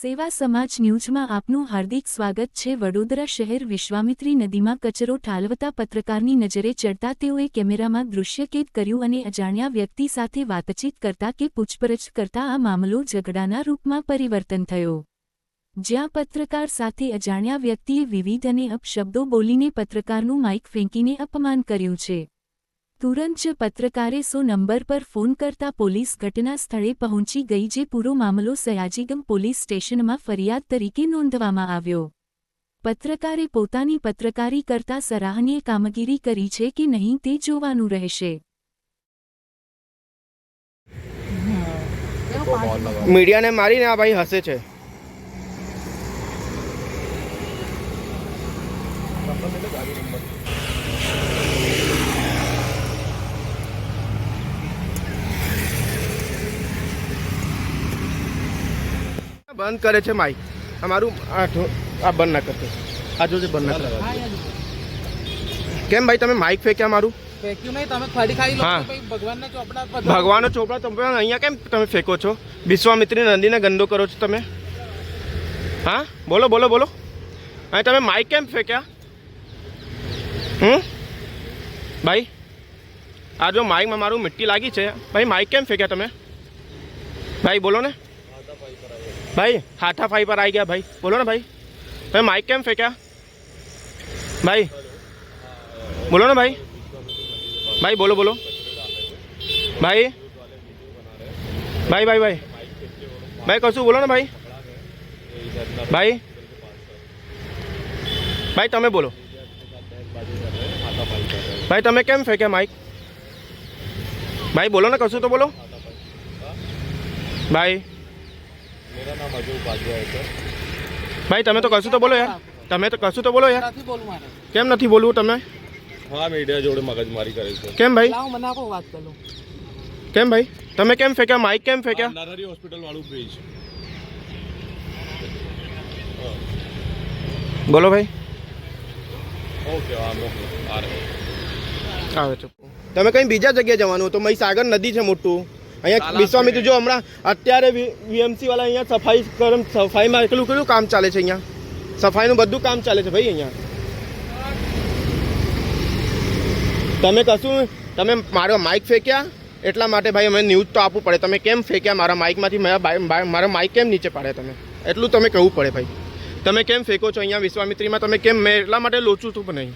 સેવા સમાજ ન્યૂઝમાં આપનું હાર્દિક સ્વાગત છે. વડોદરા શહેર વિશ્વામિત્રી નદીમાં કચરો ઠાલવતા પત્રકારની નજરે ચડતા તેઓએ કેમેરામાં દૃશ્યકેદ કર્યું અને અજાણ્યા વ્યક્તિ સાથે વાતચીત કરતા કે પૂછપરછ કરતા આ મામલો ઝઘડાના રૂપમાં પરિવર્તન થયો. જ્યાં પત્રકાર સાથે અજાણ્યા વ્યક્તિએ વિવિધ અને અપશબ્દો બોલીને પત્રકારનું માઇક ફેંકીને અપમાન કર્યું છે. તુરંત જ પત્રકારે સો નંબર પર ફોન કરતા પોલીસ ઘટના સ્થળે પહોંચી ગઈ જે પૂરો મામલો સયાજીગમ પોલીસ સ્ટેશનમાં ફરિયાદ તરીકે નોંધવામાં આવ્યો. પત્રકારે પોતાની પત્રકારી કરતા સરાહનીય કામગીરી કરી છે કે નહીં તે જોવાનું રહેશે. મીડિયાને મારીને આ ભાઈ હસે છે. બંધ કરે છે માઈક અમારું આ આ બંધ ના કરતો. આ જોજે બંધ ના કરતો. કેમ ભાઈ તમે માઈક ફેંક્યા મારું? ભગવાનના ચોપડા તમે અહીંયા કેમ તમે ફેંકો છો? વિશ્વામિત્રી નદીને ગંદો કરો છો તમે? હા? બોલો બોલો બોલો. અહીં તમે માઇક કેમ ફેંક્યા? હમ? ભાઈ આ જો માઇકમાં મારું મિટ્ટી લાગી છે. ભાઈ માઇક કેમ ફેંક્યા તમે? ભાઈ બોલો ને. ભાઈ હાથાફાઈ પર આવી ગયા ભાઈ બોલો ને ભાઈ તમે માઇક કેમ ફેંક્યા ભાઈ બોલો ને ભાઈ ભાઈ બોલો બોલો ભાઈ ભાઈ ભાઈ ભાઈ ભાઈ કશું બોલો ને ભાઈ ભાઈ ભાઈ તમે બોલો ભાઈ તમે કેમ ફેંક્યા માઇક ભાઈ બોલો ને કશું તો બોલો ભાઈ ભાઈ તમે તો કશું તો બોલો યાર. તમે તો કશું તો બોલો યાર. નથી કેમ નથી બોલવું તમે? હા મીડિયા જોડે મગજમારી કરે છે. કેમ ભાઈ? લાવો મને આપો વાત કરું. કેમ ભાઈ? તમે કેમ ફેંક્યા? માઇક કેમ ફેંક્યા? નરહરી હોસ્પિટલ વાળું બ્રિજ બોલો ભાઈ. ઓકે. આવે છે. તમે કઈ બીજા જગ્યાએ જવાનું? તો મહીસાગર નદી છે મોટું. અહીંયા વિશ્વામિત્ર જો હમણાં અત્યારે વીએમસી વાળા અહીંયા સફાઈ કરમ સફાઈમાં કેટલું કેટલું કામ ચાલે છે અહીંયા? સફાઈનું બધું કામ ચાલે છે ભાઈ અહીંયા. તમે કશું તમે મારો માઇક ફેંક્યા? એટલા માટે ભાઈ અમે ન્યૂઝ તો આપવું પડે. તમે કેમ ફેંક્યા? મારા માઇકમાંથી મારા મારા માઇક કેમ નીચે પાડે તમે? એટલું તમે કહેવું પડે ભાઈ. તમે કેમ ફેંકો છો અહીંયા વિશ્વામિત્રીમાં? તમે કેમ મેં એટલા માટે લોચું છું પણ નહીં.